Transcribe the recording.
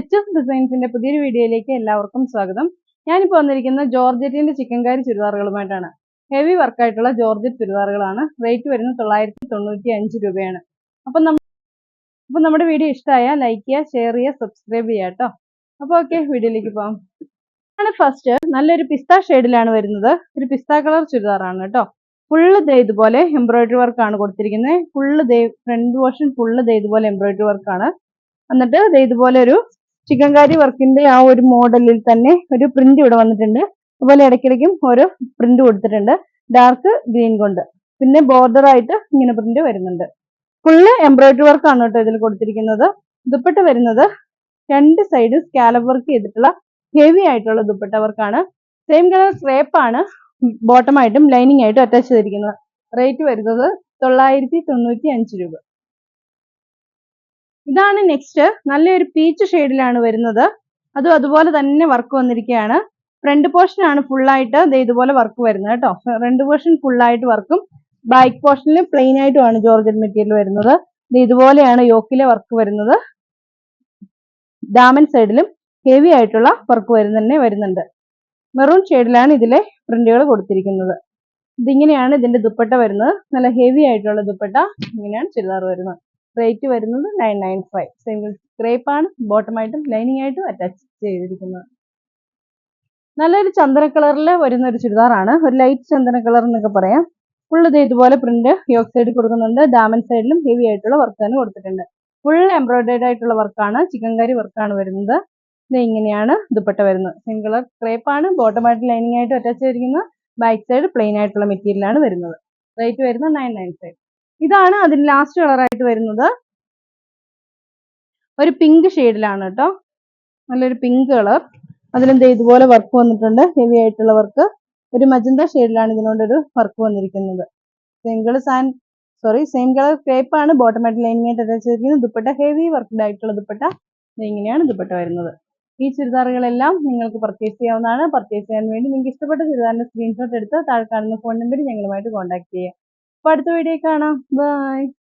H ഡിസൈൻസിന്റെ പുതിയൊരു വീഡിയോയിലേക്ക് എല്ലാവർക്കും സ്വാഗതം. ഞാനിപ്പോൾ വന്നിരിക്കുന്നത് ജോർജറ്റിന്റെ ചിക്കൻകാരി ചുരിദാറുകളുമായിട്ടാണ്. ഹെവി വർക്കായിട്ടുള്ള ജോർജറ്റ് ചുരിദാറുകളാണ്. റേറ്റ് വരുന്നത് തൊള്ളായിരത്തി തൊണ്ണൂറ്റി അഞ്ച് രൂപയാണ്. അപ്പം നമ്മ അപ്പം നമ്മുടെ വീഡിയോ ഇഷ്ടമായാൽ ലൈക്ക് ചെയ്യുക ഷെയർ ചെയ്യുക സബ്സ്ക്രൈബ് ചെയ്യുക കേട്ടോ. അപ്പോൾ ഓക്കെ വീഡിയോയിലേക്ക് പോകാം ആണ് ഫസ്റ്റ് നല്ലൊരു പിസ്ത ഷെയ്ഡിലാണ് വരുന്നത്. ഒരു പിസ്ത കളർ ചുരിദാറാണ് കേട്ടോ. ഫുള്ള് ദേ ഇതുപോലെ എംബ്രോയിഡറി വർക്കാണ് കൊടുത്തിരിക്കുന്നത്. ഫുള്ള് ദേ ഫ്രണ്ട് പോർഷൻ ഫുള്ള് ദേ ഇതുപോലെ എംബ്രോയിഡറി വർക്കാണ് എന്നിട്ട് ദേ ഇതുപോലെ ഒരു ചിക്കൻകാരി വർക്കിന്റെ ആ ഒരു മോഡലിൽ തന്നെ ഒരു പ്രിന്റ് ഇവിടെ വന്നിട്ടുണ്ട്. അതുപോലെ ഇടയ്ക്കിടയ്ക്കും ഓരോ പ്രിന്റ് കൊടുത്തിട്ടുണ്ട്. ഡാർക്ക് ഗ്രീൻ കൊണ്ട്. പിന്നെ ബോർഡർ ആയിട്ട് ഇങ്ങനെ പ്രിന്റ് വരുന്നുണ്ട്. ഫുള്ള് എംബ്രോയിഡറി വർക്കാണ് കേട്ടോ ഇതിൽ കൊടുത്തിരിക്കുന്നത്. ദുപ്പട്ട വരുന്നത് രണ്ട് സൈഡ് സ്കാലപ്പ് വർക്ക് ചെയ്തിട്ടുള്ള ഹെവി ആയിട്ടുള്ള ദുപ്പട്ട വർക്കാണ് സെയിം കളർ സ്ക്രേപ്പാണ് ആണ് ബോട്ടം ആയിട്ടും ലൈനിങ് ആയിട്ടും അറ്റാച്ച് ചെയ്തിരിക്കുന്നത്. റേറ്റ് വരുന്നത് തൊള്ളായിരത്തി തൊണ്ണൂറ്റി അഞ്ച് രൂപ. ഇതാണ് നെക്സ്റ്റ് നല്ലൊരു പീച്ച് ഷെയ്ഡിലാണ് വരുന്നത്. അതും അതുപോലെ തന്നെ വർക്ക് വന്നിരിക്കുകയാണ്. ഫ്രണ്ട് പോർഷൻ ആണ് ദേ ഇതുപോലെ വർക്ക് വരുന്നത് കേട്ടോ. ഫ്രണ്ട് പോർഷൻ ഫുൾ ആയിട്ട് വർക്കും ബാക്ക് പോർഷനിൽ പ്ലെയിൻ ആയിട്ടുമാണ് ജോർജറ്റ് മെറ്റീരിയൽ വരുന്നത്. ഇതുപോലെയാണ് യോക്കിലെ വർക്ക് വരുന്നത്. ഡാമൻ സൈഡിലും ഹെവി ആയിട്ടുള്ള വർക്ക് വരുന്നതന്നെ വരുന്നുണ്ട്. മെറൂൺ ഷെയ്ഡിലാണ് ഇതിലെ പ്രിന്റുകൾ കൊടുത്തിരിക്കുന്നത്. ഇതിങ്ങനെയാണ് ഇതിന്റെ ദുപ്പട്ട വരുന്നത്. നല്ല ഹെവി ആയിട്ടുള്ള ദുപ്പട്ട ഇങ്ങനെയാണ് ചുരിദാർ വരുന്നത്. റേറ്റ് വരുന്നത് nine nine five single scrape ആണ് ബോട്ടം ആയിട്ടും ലൈനിങ് ആയിട്ടും അറ്റാച്ച് ചെയ്തിരിക്കുന്നത്. നല്ലൊരു ചന്ദന കളറിൽ വരുന്ന ഒരു ചുരിദാറാണ് ഒരു ലൈറ്റ് ചന്ദന കളർ എന്നൊക്കെ പറയാം. ഫുൾ ഇത് ഇതുപോലെ പ്രിന്റ് യോക്ക് സൈഡിൽ കൊടുക്കുന്നുണ്ട് ഡാമൻ സൈഡിലും ഹെവി ആയിട്ടുള്ള വർക്ക് തന്നെ കൊടുത്തിട്ടുണ്ട്. ഫുൾ എംബ്രോയിഡേഡ് ആയിട്ടുള്ള വർക്കാണ് ചിക്കൻ ചിക്കൻകാരി വർക്കാണ് വരുന്നത്. ഇങ്ങനെയാണ് ദുപ്പട്ട വരുന്നത്. സിംഗിൾ കളർ ക്രേപ്പ് ആണ് ബോട്ടം ആയിട്ട് ലൈനിങ് ആയിട്ട് അറ്റാച്ച് ചെയ്തിരിക്കുന്നത്. ബാക്ക് സൈഡ് പ്ലെയിൻ ആയിട്ടുള്ള മെറ്റീരിയലാണ് വരുന്നത്. റേറ്റ് വരുന്നത് നയൻ നയൻ ഫൈവ് ഇതാണ് അതിന് ലാസ്റ്റ് കളറായിട്ട് വരുന്നത്. ഒരു പിങ്ക് ഷെയ്ഡിലാണ് കേട്ടോ. നല്ലൊരു പിങ്ക് കളർ അതിലും ദേ ഇതുപോലെ വർക്ക് വന്നിട്ടുണ്ട്. ഹെവി ആയിട്ടുള്ള വർക്ക് ഒരു മജന്ത ഷെയ്ഡിലാണ് ഇതിനോടൊരു വർക്ക് വന്നിരിക്കുന്നത്. Single sand sorry same colour crepe ആണ്. ബോട്ടം ആയിട്ട് ലൈനിങ് ആയിട്ട് അറ്റാച്ച് ചെയ്തിരിക്കുന്നത് ദുപ്പട്ട ഹെവി വർക്ക്ഡ് ആയിട്ടുള്ള ദുപ്പട്ട ഇങ്ങനെയാണ് ദുപ്പട്ട വരുന്നത്. ഈ ചുരിദാറുകളെല്ലാം നിങ്ങൾക്ക് പർച്ചേസ് ചെയ്യാവുന്നതാണ്. പർച്ചേസ് ചെയ്യാൻ വേണ്ടി നിങ്ങൾക്ക് ഇഷ്ടപ്പെട്ട ചുരിദാറിന്റെ സ്ക്രീൻഷോട്ട് എടുത്ത് താഴെ കാണുന്ന ഫോൺ നമ്പറിൽ ഞങ്ങളുമായിട്ട് കോൺടാക്ട് ചെയ്യുക അപ്പോൾ അടുത്ത വീഡിയോ കാണാം. ബൈ